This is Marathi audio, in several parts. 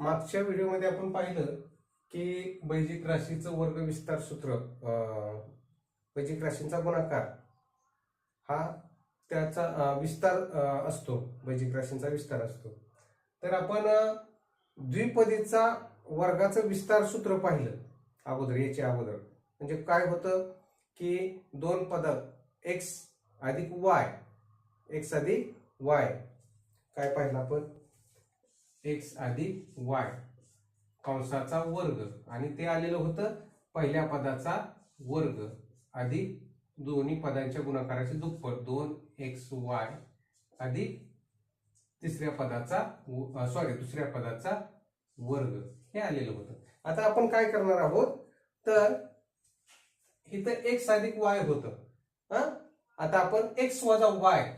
मागच्या व्हिडिओमध्ये आपण पाहिलं की बैजिक राशीचं वर्ग विस्तार सूत्र बैजिक राशींचा गुणाकार हा त्याचा विस्तार असतो. बैजिक राशींचा विस्तार असतो. तर आपण द्विपदीचा वर्गाचं विस्तार सूत्र पाहिलं अगोदर याच्या अगोदर. म्हणजे काय होतं की दोन पद एक्स अधिक वाय एक्स अधिक वाय काय पाहिलं आपण? एक्स अधिक वाय कंसाचा वर्ग. आणि ते आलेलं होतं पहिल्या पदाचा वर्ग. अधिक दोन्ही पदांच्या गुणाकाराचे दुप्पट. दोन एक्स वाय अधिक तिसऱ्या पदाचा सॉरी दुसऱ्या पदाचा वर्ग. हे आलेलं होतं. आता आपण काय करणार आहोत? तर इथं एक्स अधिक वाय होतं. हा आता आपण एक्स वजा वाय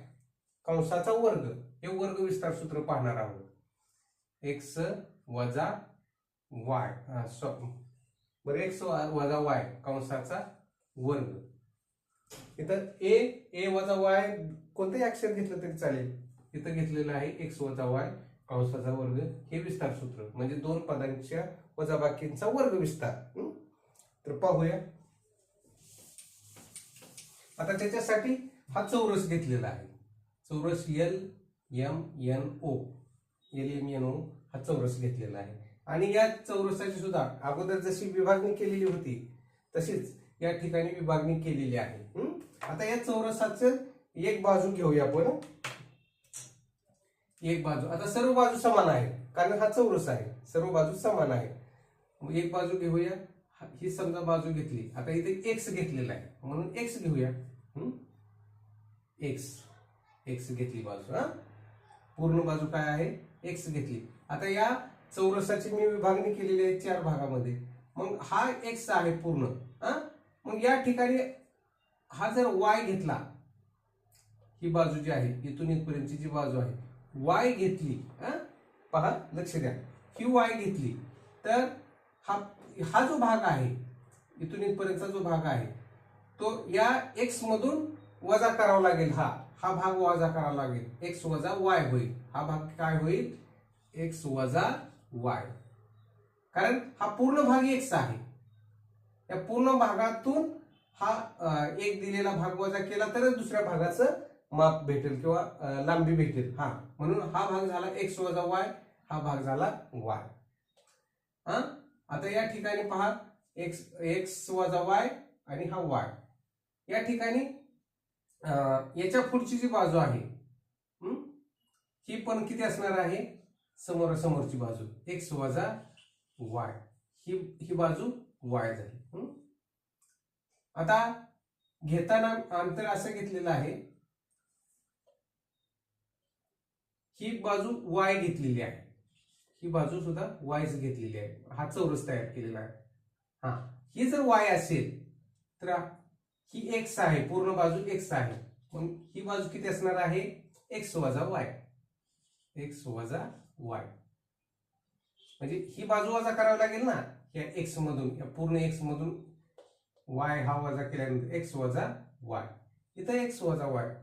कंसाचा वर्ग. हे वर्ग विस्तार सूत्र पाहणार आहोत. एक्स वजा वाय अं, सॉ- बरं एक्स वजा वाय कंसाचा वर्ग. इथं ए ए वजा वाय कोणतंही अक्षर घेतलं तरी चालेल. इथं घेतलेलं आहे एक्स वजा वाय कंसाचा वर्ग. हे विस्तार सूत्र म्हणजे दोन पदांच्या वजाबाकींचा वर्ग विस्तार. तर पाहूया. आता त्याच्यासाठी हा चौरस घेतलेला आहे. चौरस एल एम एन ओ एलियम एनो हा चौरस घेतलेला आहे. आणि या चौरसाची सुद्धा अगोदर जशी विभागणी केलेली होती तशीच या ठिकाणी विभागणी केलेली आहे. आता या चौरसाचं एक बाजू घेऊया आपण. एक बाजू. आता सर्व बाजू समान आहे कारण हा चौरस आहे. सर्व बाजू समान आहे एक बाजू घेऊया. ही समजा बाजू घेतली. आता इथे एक्स घेतलेला आहे. म्हणून एक्स घेऊया. एक्स एक्स घेतली बाजू हा? पूर्ण बाजू काय आहे? एक्स घेतली. आता या चौरसाची मी विभागणी केलेली आहे चार भागामध्ये. मग हा एक्स आहे पूर्ण हा? मग या ठिकाणी हा जर वाय घेतला ही बाजू जी आहे इथून इथपर्यंतची जी बाजू आहे वाय घेतली हा? पहा लक्ष द्या. ही वाय घेतली तर हा हा जो भाग आहे इथून इथपर्यंतचा जो भाग आहे तो या एक्स मधून वजा करावा लागेल हा. हा भाग वजा करावा लागेल. एक्स वजा वाय होईल. हा भाग काय होईल? एक्स वजा वाय कारण हा पूर्ण भाग एक्स आहे. या पूर्ण भागातून हा एक दिलेला भाग वजा केला तरच दुसऱ्या भागाचं माप भेटेल किंवा लांबी भेटेल. हा म्हणून हा भाग झाला एक्स वजा वाय हा भाग झाला वाय हा? आता या ठिकाणी पहा. एक्स एक्स वजा वाय आणि हा वाय या ठिकाणी याच्या पुढची जी बाजू आहे ही? पण किती असणार आहे? समोरासमोरची बाजू. एक्स वजा वाय. ही ही बाजू वाय झाली आता घेताना अंतर असं घेतलेलं आहे. ही बाजू वाय घेतलेली आहे. ही बाजू सुद्धा वायच घेतलेली आहे. हा चौरस तयार केलेला आहे. हा. ही जर वाय असेल तर ही एक्स आहे पूर्ण बाजू एक्स आहे. मग ही बाजू किती असणार आहे? एक्स वजा वाय एक्स वजा वाय म्हणजे ही बाजू वजा करावी लागेल ना? या एक्स मधून या पूर्ण एक्स मधून वाय हा वजा केल्यानंतर एक्स वजा वाय इथं एक्स वजा वाय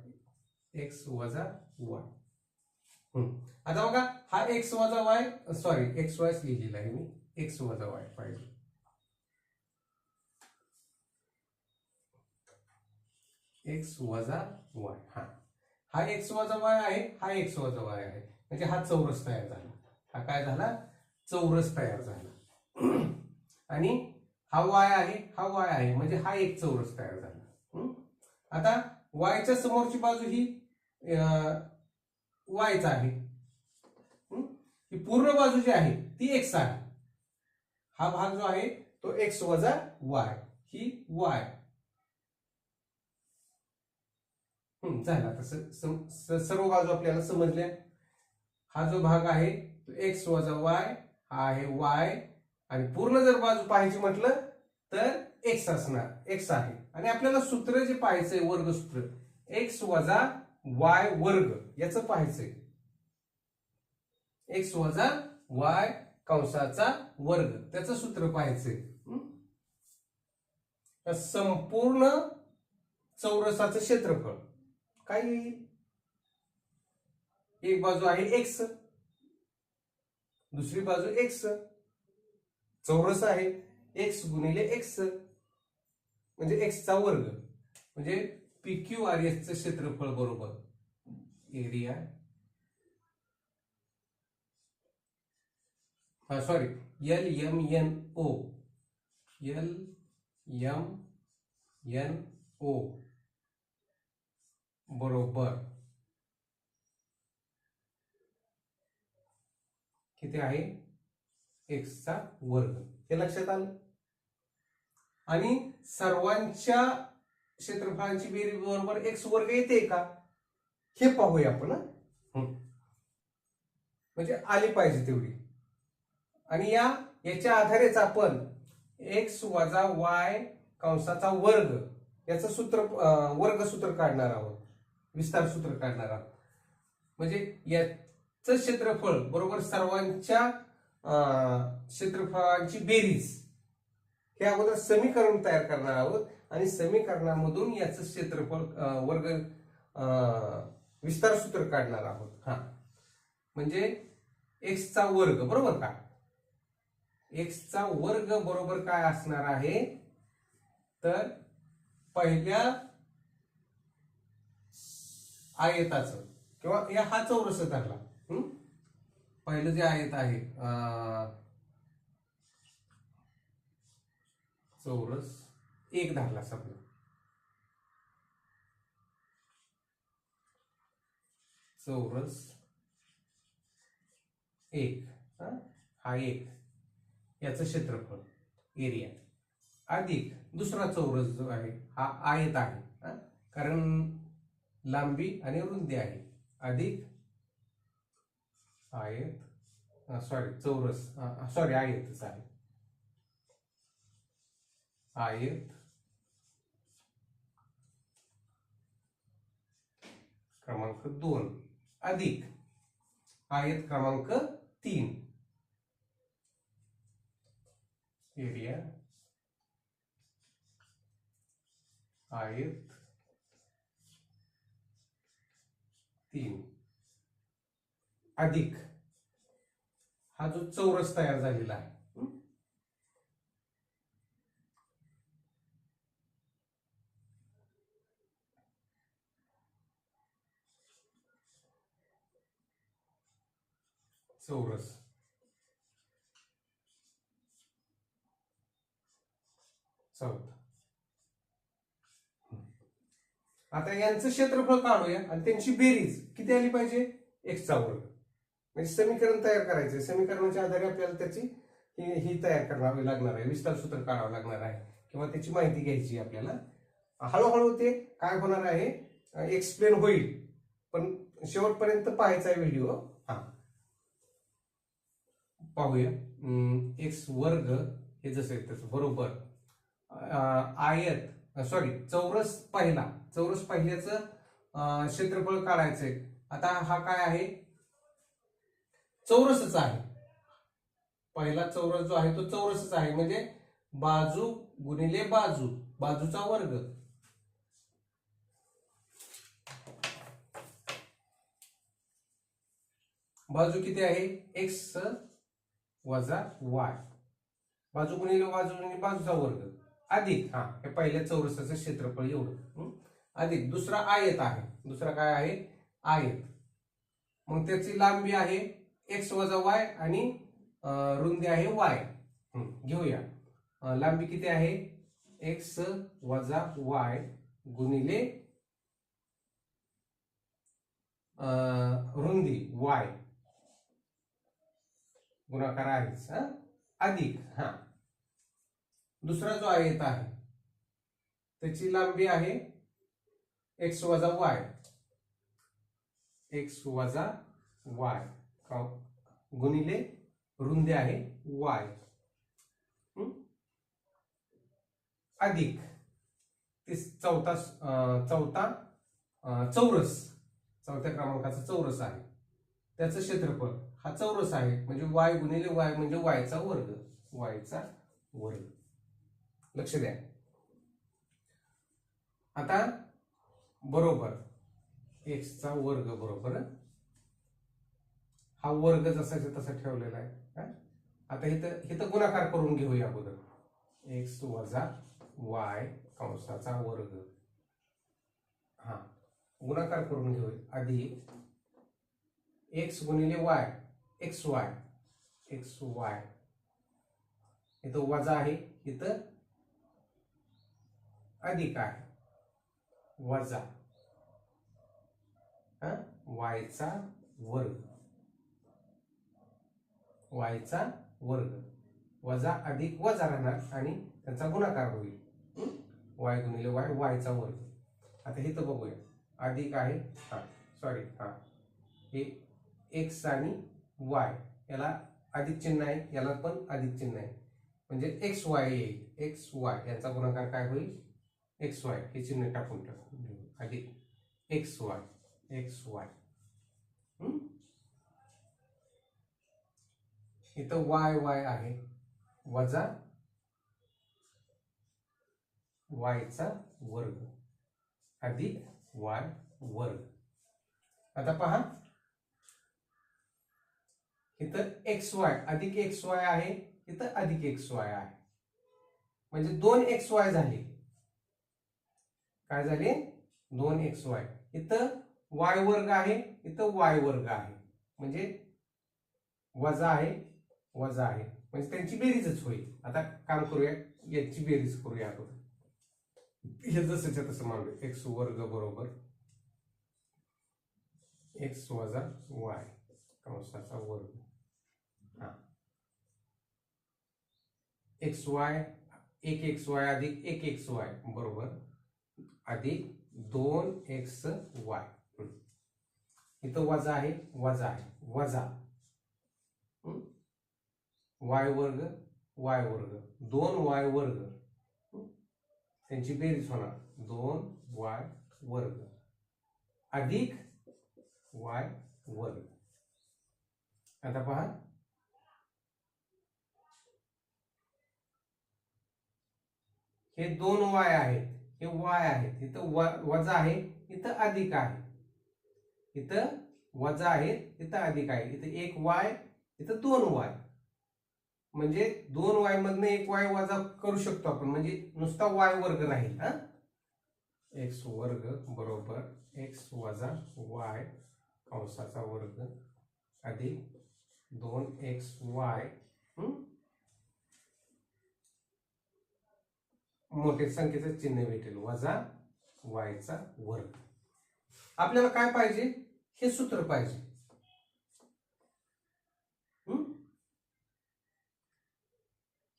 एक्स वजा वाय आता बघा हा एक्स वजा वाय सॉरी एक्स वाय लिहिलेला आहे मी. एक्स वजा वाय पाहिजे. एक्स वजा वाय. हा. हा एक्स वजा वाय आहे हा एक्स वजा वाय आहे. म्हणजे हा चौरस तयार झाला. हा काय झाला? चौरस तयार झाला. आणि हा वाय आहे हा वाय आहे. म्हणजे हा एक चौरस तयार झाला. आता वायच्या समोरची बाजू ही वायचा आहे. ही पूर्ण बाजू जी आहे ती एक्स आहे. हा भाग जो आहे तो एक्स वजा वाय. ही वाय हं, झाला. तसं सम- सर्व बाजू आपल्याला समजल्या. हा जो भाग आहे तो एक्स वजा वाय हा आहे वाय आणि पूर्ण जर बाजू पाहायची म्हटलं तर एक्स असणार. एक्स आहे. आणि आपल्याला सूत्र जे पाहायचंय वर्ग सूत्र एक्स वजा वाय वर्ग याचं पाहायचंय एक्स वजा वाय कंसाचा वर्ग त्याचं सूत्र पाहायचंय संपूर्ण चौरसाचं क्षेत्रफळ काय येईल एक बाजू आहे एक्स दुसरी बाजू एक्स चौरस आहे एक्स गुणिले एक्स म्हणजे एक्सचा वर्ग म्हणजे पी क्यू आर एसचं क्षेत्रफळ बरोबर. एरिया हा sorry L M N O L M N O बरोबर. किती आहे? एक्सचा वर्ग. हे लक्षात आलं? आणि सर्वांच्या क्षेत्रफळांची बेरीज बरोबर एक्स वर्ग येते का? हे पाहूया आपण म्हणजे आली पाहिजे तेवढी. आणि या याच्या आधारेच आपण एक्स वजा वाय कंसाचा वर्ग याचं सूत्र वर्ग सूत्र काढणार आहोत. विस्तार सूत्र काढणार आहोत. म्हणजे याचं क्षेत्रफळ बरोबर सर्वांच्या क्षेत्रफळांची बेरीज. हे अगोदर समीकरण तयार करणार आहोत आणि समीकरणामधून याचं क्षेत्रफळ वर्ग विस्तार सूत्र काढणार आहोत. हा. म्हणजे एक्सचा वर्ग बरोबर का? एक्सचा वर्ग बरोबर काय असणार आहे? तर पहिल्या आयताचं. किंवा या हा चौरस धरला. पहिलं जे आयत आहे चौरस एक धरला समजा. चौरस एक हा? एक. याचं क्षेत्रफळ एरिया अधिक दुसरा चौरस जो आहे हा आयत आहे कारण लांबी आणि रुंदी आहे. अधिक आयत सॉरी चौरस. सॉरी आयतच आहे. आयत क्रमांक दोन. अधिक. आयत क्रमांक तीन. एरिया आयत तीन. अधिक. हा जो चौरस तयार झालेला आहे. चौरस. चौथा. आता यांचं क्षेत्रफळ काढूया आणि त्यांची बेरीज किती आली पाहिजे? एक्सचा वर्ग. म्हणजे समीकरण तयार करायचे समीकरणाच्या आधारे आपल्याला त्याची ही तयार करावी लागणार आहे. विस्तार सूत्र काढावं लागणार आहे. किंवा त्याची माहिती घ्यायची आपल्याला. हळूहळू ते काय होणार आहे? एक्सप्लेन होईल. पण शेवटपर्यंत पाहायचा आहे व्हिडिओ हा. पाहूया. एक्स वर्ग हे जसं आहे तसं. बरोबर. आयत सॉरी चौरस पहिला. चौरस पहिल्याचं क्षेत्रफळ काढायचंय. आता हा काय आहे? चौरसच आहे. पहिला चौरस जो आहे तो चौरसच आहे. म्हणजे बाजू गुणिले बाजू बाजूचा वर्ग. बाजू किती आहे? एक्स वजा वाय बाजू गुणिले बाजू गुणिले बाजूचा वर्ग. अधिक हा हे पहिल्या चौरसाचं क्षेत्रफळ एवढं. अधिक दुसरा आयत आहे. दुसरा काय आहे? आयत. मग त्याची लांबी आहे एक्स वजा वाय आणि रुंदी आहे वाय घेऊया. लांबी किती आहे? एक्स वजा वाय गुणिले रुंदी वाय गुणाकार आहेच अधिक हा. दुसरा जो आयत आहे त्याची लांबी आहे एक्स वजा वाय एक्स वजा वाय गुणिले रुंदी आहे वाय अधिक. ते चौथा चौथा चौरस. चौथ्या क्रमांकाचा चौरस आहे. त्याचं क्षेत्रफळ हा चौरस आहे म्हणजे वाय गुणिले वाय म्हणजे वायचा वर्ग. वायचा वर्ग. लक्ष द्या. आता बरोबर एक्सचा वर्ग बरोबर हा? वर्ग जसाच्या तसा ठेवलेला आहे आता इथं इथं गुणाकार करून घेऊया अगोदर. एक्स वजा वाय कंसाचा वर्ग. हा गुणाकार करून घेऊया. आधी एक्स गुणिले y x y x y इथं वजा आहे इथं अधिक आहे. वजा. हा? वायचा वर्ग. वायचा वर्ग. वजा अधिक वजा राहणार आणि त्यांचा गुणाकार होईल. वाय गुणिले वाय वायचा वर्ग. आता हे तर बघूया. अधिक आहे. हा सॉरी हा. हे एक्स आणि वाय याला अधिक चिन्ह आहे याला पण अधिक चिन्ह आहे. म्हणजे एक्स वाय येईल एक्स वाय याचा गुणाकार काय होईल? एक्स वाय हे चिन्ह टाकून टाकून घेऊ अधिक एक्स वाय एक्स वाय इथं वाय वाय आहे. वजा वायचा वर्ग. अधिक वाय वर्ग. आता पहा. इथं एक्स वाय अधिक एक्स वाय आहे. इथं अधिक एक्स वाय आहे. म्हणजे दोन एक्स वाय झाले. काय झाले? दोन एक्स वाय इथं वाय वर्ग आहे इथं वाय वर्ग आहे. म्हणजे वजा आहे वजा आहे. म्हणजे त्यांची बेरीजच होईल. आता काम करूया याची बेरीज करूया अगोदर हे जसंच्या तसं मांडू एक्स वर्ग बरोबर एक्स वजा वाय कंसाचा वर्ग. हा. एक्स वाय एक एक्स वाय अधिक एक एक्स वाय बरोबर. अधिक दोन एक्स वाय. इथं वजा आहे वजा आहे वजा. वाय वर्ग वाय वर्ग. दोन वाय वर्ग. त्यांची बेरीज होणार. दोन वाय वर्ग. अधिक वाय वर्ग. आता पहा. हे दोन वाय आहेत. हे वाय आहेत इथं व- वजा आहे इथं अधिक आहे. इथं वजा आहे इथं अधिक आहे. इथं एक वाय इथं दोन वाय म्हणजे दोन वाय मधनं एक वाय वजा करू शकतो आपण. म्हणजे नुसता वाय वर्ग राहील हा? एक्स वर्ग बरोबर एक्स वजा वाय कंसाचा वर्ग अधिक दोन एक्स वाय मोठे संख्येचं चिन्ह भेटेल. वजा वायचा वर्ग. आपल्याला काय पाहिजे? हे सूत्र पाहिजे.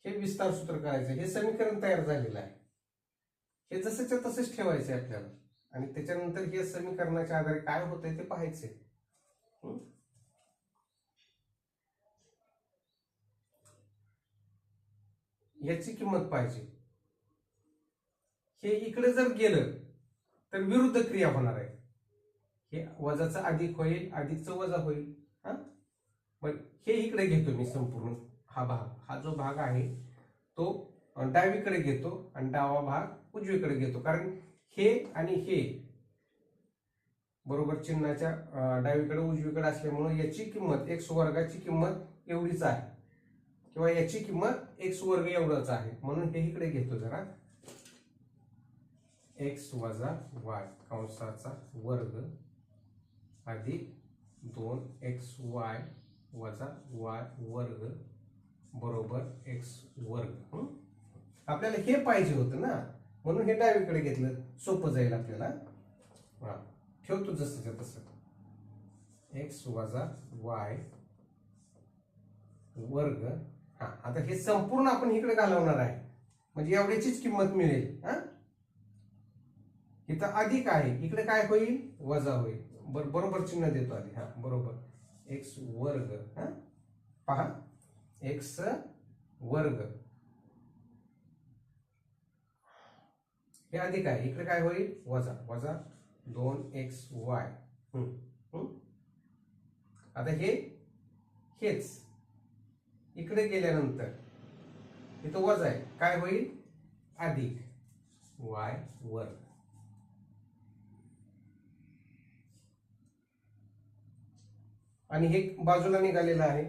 हे? विस्तार सूत्र करायचं हे समीकरण तयार झालेलं आहे. हे जसंच्या तसंच ठेवायचं आहे आपल्याला. आणि त्याच्यानंतर हे समीकरणाच्या आधारे काय होतंय ते पाहायचे याची किंमत पाहिजे. हे इकडे जर गेलं तर विरुद्ध क्रिया होणार आहे. हे वजाचं अधिक होईल अधिकचं वजा होईल. हा? पण हे इकडे घेतो मी संपूर्ण हा भाग. हा जो भाग आहे तो डावीकडे घेतो आणि डावा भाग उजवीकडे घेतो. कारण हे आणि हे बरोबर चिन्हाच्या डावीकडे उजवीकडे असल्यामुळे याची किंमत एक्स वर्गाची किंमत एवढीच आहे. किंवा याची किंमत एक्स वर्ग एवढंच आहे. म्हणून हे इकडे घेतो जरा. एक्स वजा वाय कंसाचा वर्ग अधिक दोन एक्स वाय वजा वाय वर्ग बरोबर एक्स वर्ग. आपल्याला हे पाहिजे होतं ना. म्हणून हे डावीकडे घेतलं. सोपं जाईल आपल्याला. हा. ठेवतो जसंच्या तसं. एक्स वजा वाय वर्ग. हा आता हे संपूर्ण आपण इकडे घालवणार आहे. म्हणजे एवढ्याचीच किंमत मिळेल. हा? इथं अधिक आहे. इकडे काय होईल? वजा होईल. बर बरोबर चिन्ह देतो आधी. हा बरोबर. एक्स वर्ग हा? पहा. एक्स वर्ग. हे अधिक आहे. इकडे काय होईल? वजा. वजा दोन एक्स वाय आता हे हेच. इकडे गेल्यानंतर इथं वजा आहे. काय होईल? अधिक. वाय वर्ग. आणि हे बाजूला निघालेलं आहे.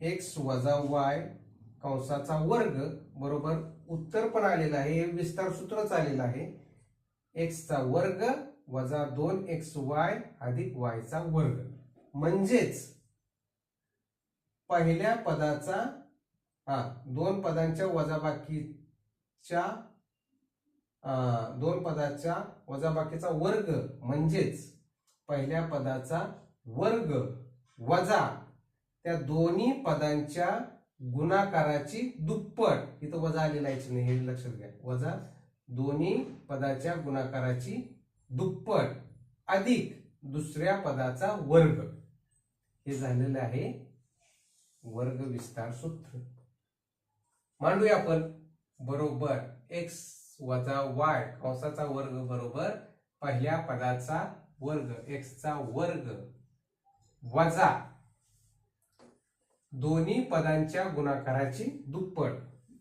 एक्स वजा वाय कंसाचा वर्ग बरोबर उत्तर पण आलेलं आहे. हे विस्तार सूत्रच आलेलं आहे. एक्सचा वर्ग वजा दोन एक्स वाय अधिक वायचा वर्ग. म्हणजेच पहिल्या पदाचा हा दोन पदांच्या वजाबाकीच्या दोन पदाच्या वजाबाकीचा वर्ग म्हणजेच पहिल्या पदाचा वर्ग वजा त्या दोन्ही पदांच्या गुणाकाराची दुप्पट. इथं वजा आलेला आहे चिन्ह हे लक्षात घ्या. वजा दोन्ही पदाच्या गुणाकाराची दुप्पट अधिक दुसऱ्या पदाचा वर्ग. हे झालेलं आहे वर्ग विस्तार सूत्र. मांडूया आपण. बरोबर एक्स वजा वाय कंसाचा वर्ग बरोबर पहिल्या पदाचा वर्ग. एक्सचा वर्ग. वजा दोन्ही पदांच्या गुणाकाराची दुप्पट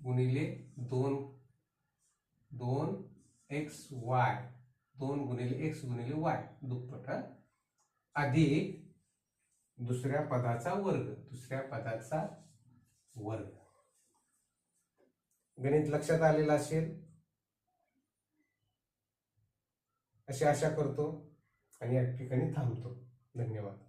गुणिले दोन दोन एक्स वाय दोन गुणिले एक्स गुणिले वाय दुप्पट अधिक दुसऱ्या पदाचा वर्ग दुसऱ्या पदाचा वर्ग. गणित लक्षात आलेलं असेल? अशी आशा करतो आणि या ठिकाणी थांबतो. धन्यवाद.